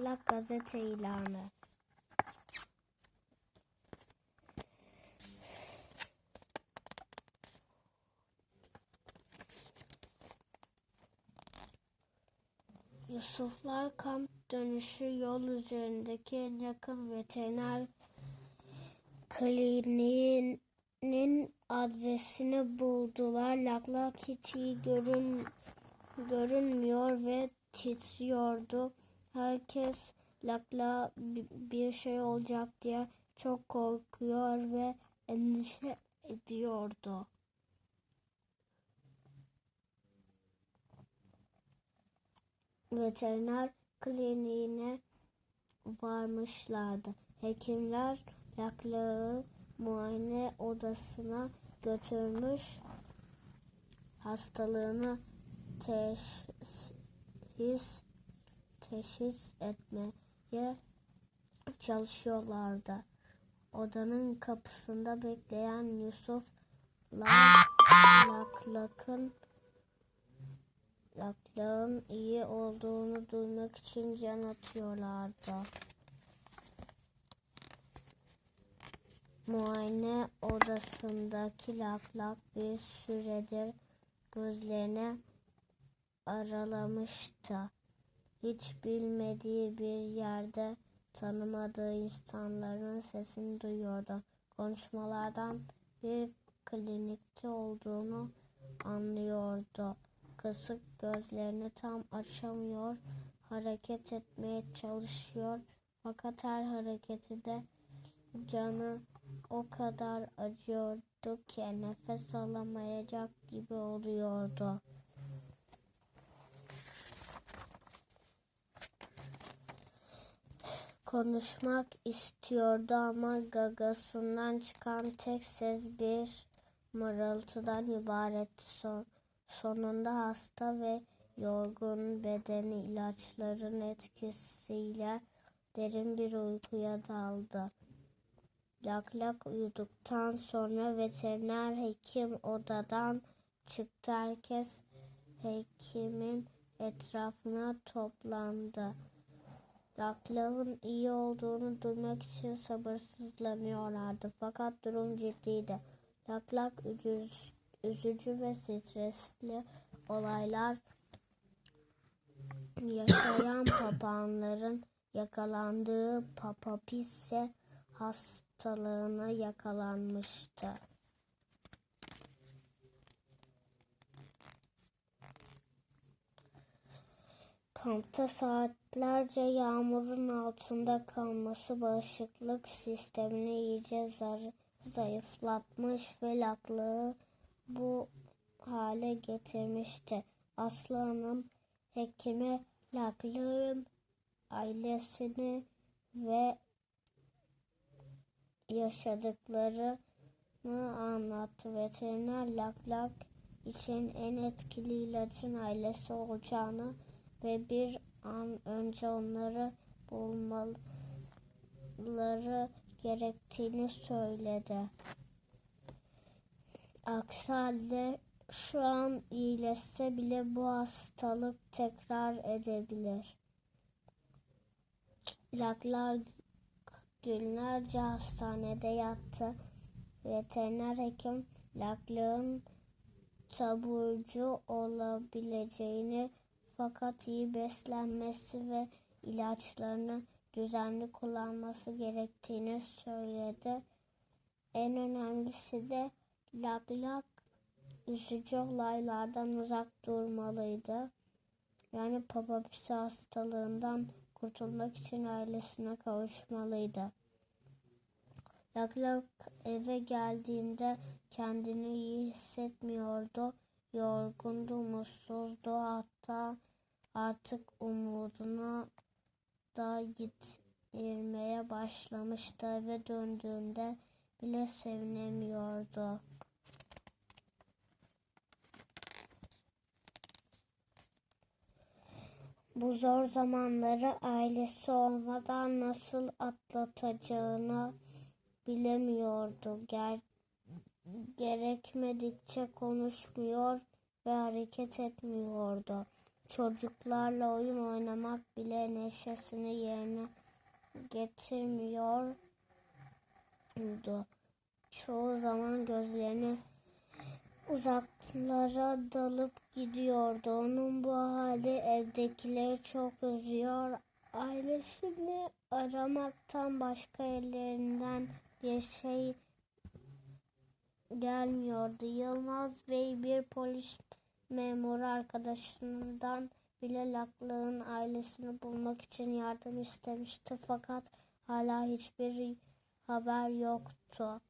Lak lak gazete ilanı. Yusuflar kamp dönüşü yol üzerindeki en yakın veteriner kliniğinin adresini buldular. Laklak hiç iyi görün, görünmüyor ve titriyordu. Herkes Lakla bir şey olacak diye çok korkuyor ve endişe ediyordu. Veteriner kliniğine varmışlardı. Hekimler Laklak'ı muayene odasına götürmüş hastalığını teşhis teşhis etmeye çalışıyorlardı. Odanın kapısında bekleyen Yusuf Laklak'ın Laklak'ın iyi olduğunu duymak için can atıyorlardı. Muayene odasındaki laklak bir süredir gözlerini aralamıştı. Hiç bilmediği bir yerde tanımadığı insanların sesini duyuyordu. Konuşmalardan bir klinikte olduğunu anlıyordu. Kısık gözlerini tam açamıyor, hareket etmeye çalışıyor. Fakat her hareketi de canı o kadar acıyordu ki nefes alamayacak gibi oluyordu. Konuşmak istiyordu ama gagasından çıkan tek ses bir mırıltıdan ibaretti. Son, sonunda hasta ve yorgun bedeni ilaçların etkisiyle derin bir uykuya daldı. Laklak uyuduktan sonra veteriner hekim odadan çıktı. Herkes hekimin etrafına toplandı. Laklak'ın iyi olduğunu duymak için sabırsızlanıyorlardı. Fakat durum ciddiydi. Laklak üzücü ve stresli olaylar yaşayan papağanların yakalandığı papapisse hastalığına yakalanmıştı. Kampta saatlerce yağmurun altında kalması bağışıklık sistemini iyice zayıflatmış ve laklığı bu hale getirmişti. Aslı Hanım hekime laklığın ailesini ve yaşadıklarını anlattı. Veteriner laklak için en etkili ilacın ailesi olacağını ve bir an önce onları bulmaları gerektiğini söyledi. Aksi halde şu an iyileşse bile bu hastalık tekrar edebilir. Laklar günlerce hastanede yattı. Veteriner hekim laklığın taburcu olabileceğini fakat iyi beslenmesi ve ilaçlarını düzenli kullanması gerektiğini söyledi. En önemlisi de laklak üzücü olaylardan uzak durmalıydı. Yani papapisi hastalığından kurtulmak için ailesine kavuşmalıydı. Laklak eve geldiğinde kendini iyi hissetmiyordu. Yorgundu, mutsuzdu hatta artık umudunu da yitirmeye başlamıştı. Eve döndüğünde bile sevinemiyordu. Bu zor zamanları ailesi olmadan nasıl atlatacağını bilemiyordu. Ger gerekmedikçe konuşmuyor ve hareket etmiyordu. Çocuklarla oyun oynamak bile neşesini yerine getirmiyordu. Çoğu zaman gözlerini uzaklara dalıp gidiyordu. Onun bu hali evdekileri çok üzüyor. Ailesini aramaktan başka ellerinden bir şey gelmiyordu. Yılmaz Bey bir polis memuru arkadaşından bile Laklığın ailesini bulmak için yardım istemişti. Fakat hala hiçbir haber yoktu.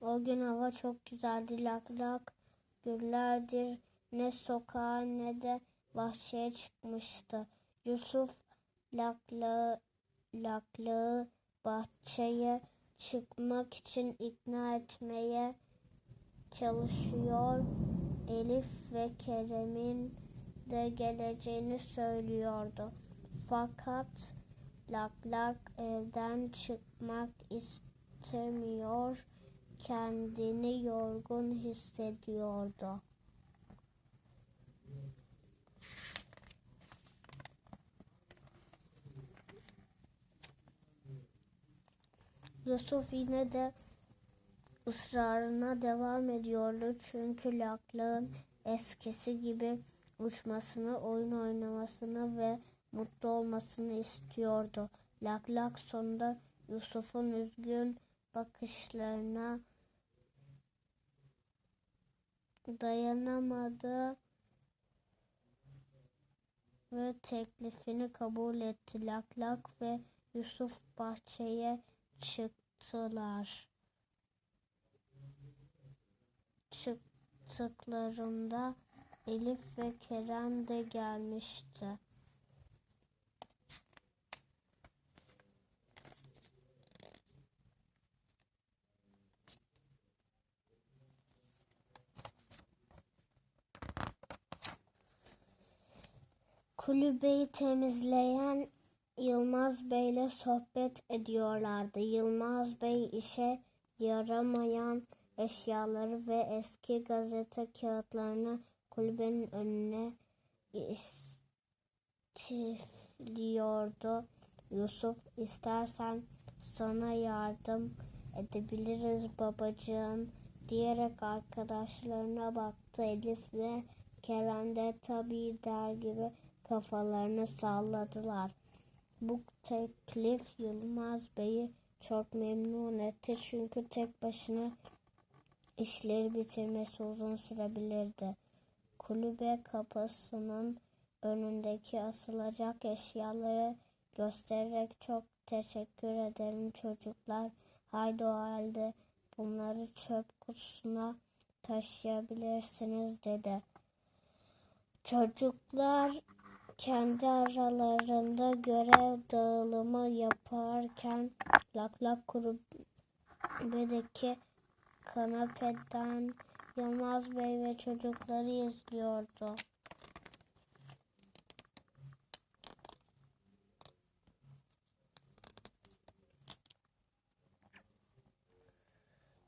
O gün hava çok güzeldi. Lak lak günlerdir ne sokağa ne de bahçeye çıkmıştı. Yusuf laklığı, laklığı bahçeye çıkmak için ikna etmeye çalışıyor. Elif ve Kerem'in de geleceğini söylüyordu. Fakat Lak Lak evden çıkmak istemiyor. Kendini yorgun hissediyordu. Yusuf yine de ısrarına devam ediyordu. Çünkü Laklak'ın eskisi gibi uçmasını, oyun oynamasını ve mutlu olmasını istiyordu. Laklak sonunda Yusuf'un üzgün bakışlarına dayanamadı ve teklifini kabul etti. Laklak ve Yusuf bahçeye çıktılar. Çıktıklarında Elif ve Kerem de gelmişti. Kulübeyi temizleyen Yılmaz Bey ile sohbet ediyorlardı. Yılmaz Bey işe yaramayan eşyaları ve eski gazete kağıtlarını kulübenin önüne istifliyordu. Yusuf istersen sana yardım edebiliriz babacığım diyerek arkadaşlarına baktı. Elif ve Kerem de tabii der gibi kafalarını salladılar. Bu teklif Yılmaz Bey'i çok memnun etti çünkü tek başına işleri bitirmesi uzun sürebilirdi. Kulübe kapısının önündeki asılacak eşyaları göstererek çok teşekkür ederim çocuklar. Haydi o halde bunları çöp kutusuna taşıyabilirsiniz dedi. Çocuklar kendi aralarında görev dağılımı yaparken Laklak kulübedeki kanepeden Yılmaz Bey ve çocukları izliyordu.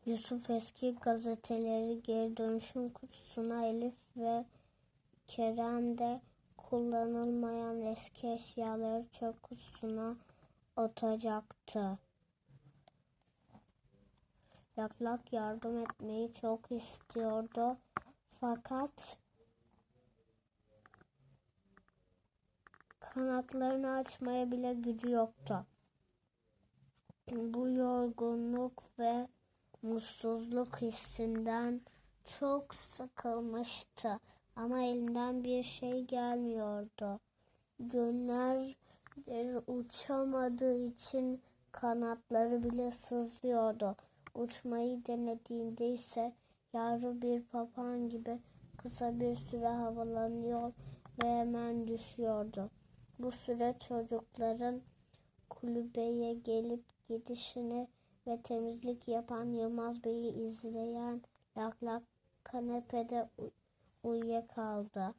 Yusuf eski gazeteleri geri dönüşüm kutusuna Elif ve Kerem de kullanılmayan eski eşyaları çöp kutusuna atacaktı. Laklak yardım etmeyi çok istiyordu. Fakat kanatlarını açmaya bile gücü yoktu. Bu yorgunluk ve mutsuzluk hissinden çok sıkılmıştı. Ama elimden bir şey gelmiyordu. Günler uçamadığı için kanatları bile sızlıyordu. Uçmayı denediğinde ise yavru bir papağan gibi kısa bir süre havalanıyor ve hemen düşüyordu. Bu süre çocukların kulübeye gelip gidişini ve temizlik yapan Yılmaz Bey'i izleyen Laklak kanepede uyuyakaldı.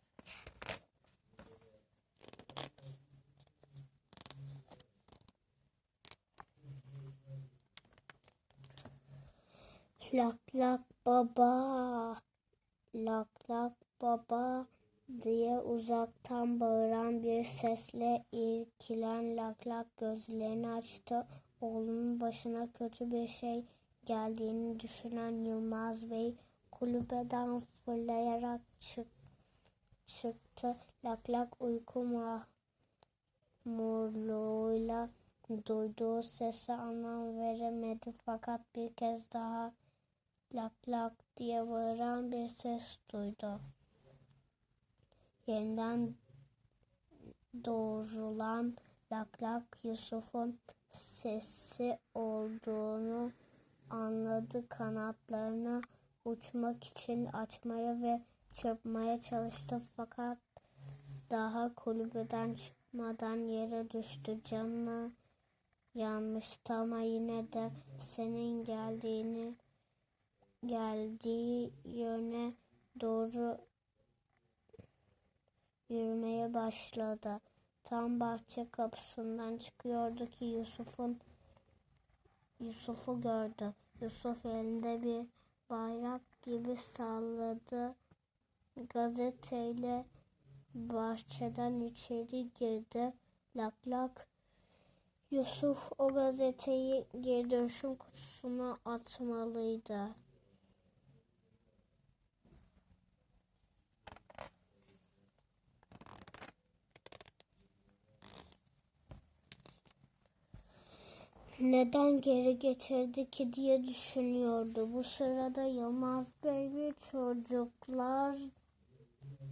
Lak lak baba, lak lak baba diye uzaktan bağıran bir sesle irkilen lak lak gözlerini açtı. Oğlunun başına kötü bir şey geldiğini düşünen Yılmaz Bey kulübeden fırlayarak çık çıktı. Lak lak uyku mahmurluğuyla duyduğu sese anlam veremedi fakat bir kez daha lak lak diye bağıran bir ses duydu. Yeniden doğrulan lak lak Yusuf'un sesi olduğunu anladı. Kanatlarını uçmak için açmaya ve çırpmaya çalıştı fakat daha kulübeden çıkmadan yere düştü. Canına yanmıştı ama yine de senin geldiğini geldiği yöne doğru yürümeye başladı. Tam bahçe kapısından çıkıyordu ki Yusuf'un Yusuf'u gördü. Yusuf elinde bir bayrak gibi salladı. Gazeteyle bahçeden içeri girdi. Lak lak. Yusuf o gazeteyi geri dönüşüm kutusuna atmalıydı. Neden geri getirdi ki diye düşünüyordu. Bu sırada Yılmaz Bey ve çocuklar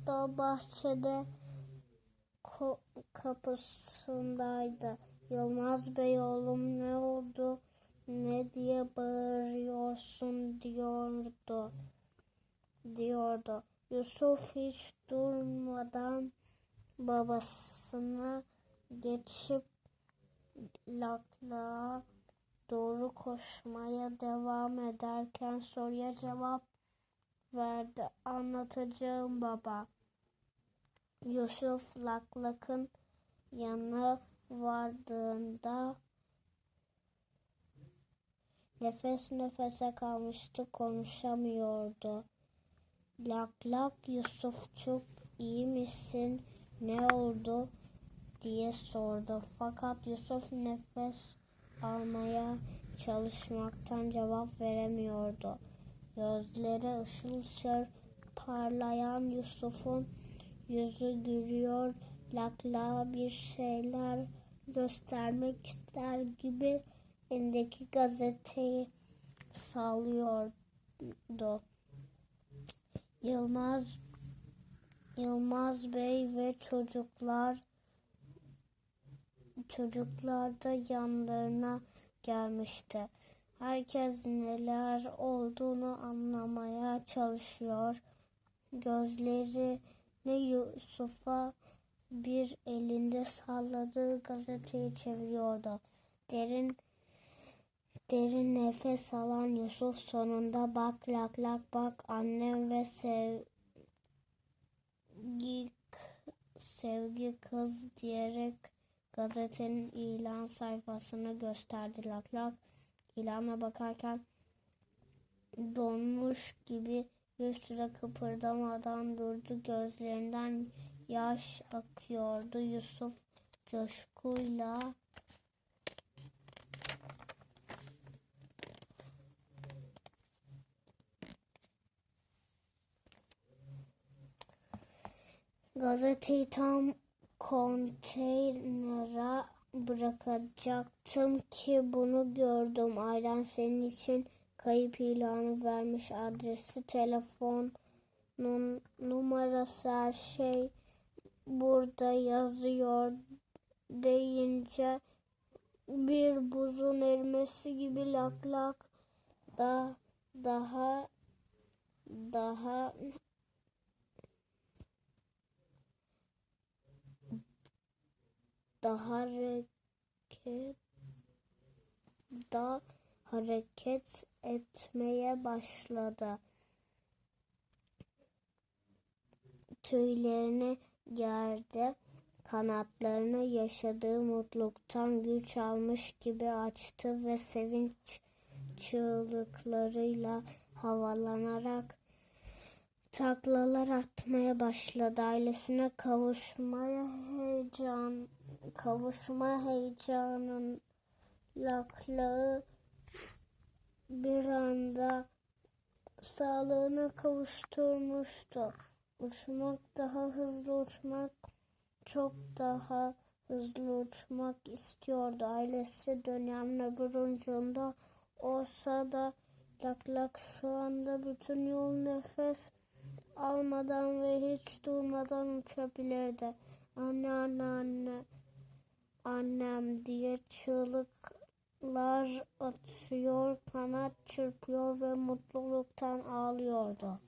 da bahçede kapısındaydı. Yılmaz Bey oğlum ne oldu ne diye bağırıyorsun diyordu. Diyordu. Yusuf hiç durmadan babasına geçip lakla doğru koşmaya devam ederken soruya cevap verdi. Anlatacağım baba. Yusuf laklakın yanına vardığında nefes nefese kalmıştı konuşamıyordu. Lak lak Yusufçuk iyi misin? Ne oldu? Diye sordu. Fakat Yusuf nefes almaya çalışmaktan cevap veremiyordu. Gözleri ışıl ışıl parlayan Yusuf'un yüzü gülüyor. Lakla bir şeyler göstermek ister gibi elindeki gazeteyi sallıyordu. Yılmaz Yılmaz Bey ve çocuklar çocuklar da yanlarına gelmişti. Herkes neler olduğunu anlamaya çalışıyor. Gözlerini Yusuf'a bir elinde salladığı gazeteyi çeviriyordu. Derin derin nefes alan Yusuf sonunda bak lak lak bak annem ve sevgi sevgi kız diyerek gazetenin ilan sayfasını gösterdi lak lak. İlana bakarken donmuş gibi bir süre kıpırdamadan durdu. Gözlerinden yaş akıyordu. Yusuf coşkuyla gazeteyi tam konteynere bırakacaktım ki bunu gördüm. Ayran senin için kayıp ilanı vermiş adresi, telefonun numarası her şey burada yazıyor deyince bir buzun erimesi gibi lak lak da daha daha daha hareket da hareket etmeye başladı. Tüylerini gerdi, kanatlarını yaşadığı mutluluktan güç almış gibi açtı ve sevinç çığlıklarıyla havalanarak taklalar atmaya başladı. Ailesine kavuşmaya heyecan, kavuşma heyecanın laklağı bir anda sağlığına kavuşturmuştu. Uçmak daha hızlı uçmak, çok daha hızlı uçmak istiyordu. Ailesi dünyanın öbür ucunda olsa da Lak Lak şu anda bütün yol nefes almadan ve hiç durmadan uçabilirdi. Anne anne anne annem diye çığlıklar atıyor, kanat çırpıyor ve mutluluktan ağlıyordu.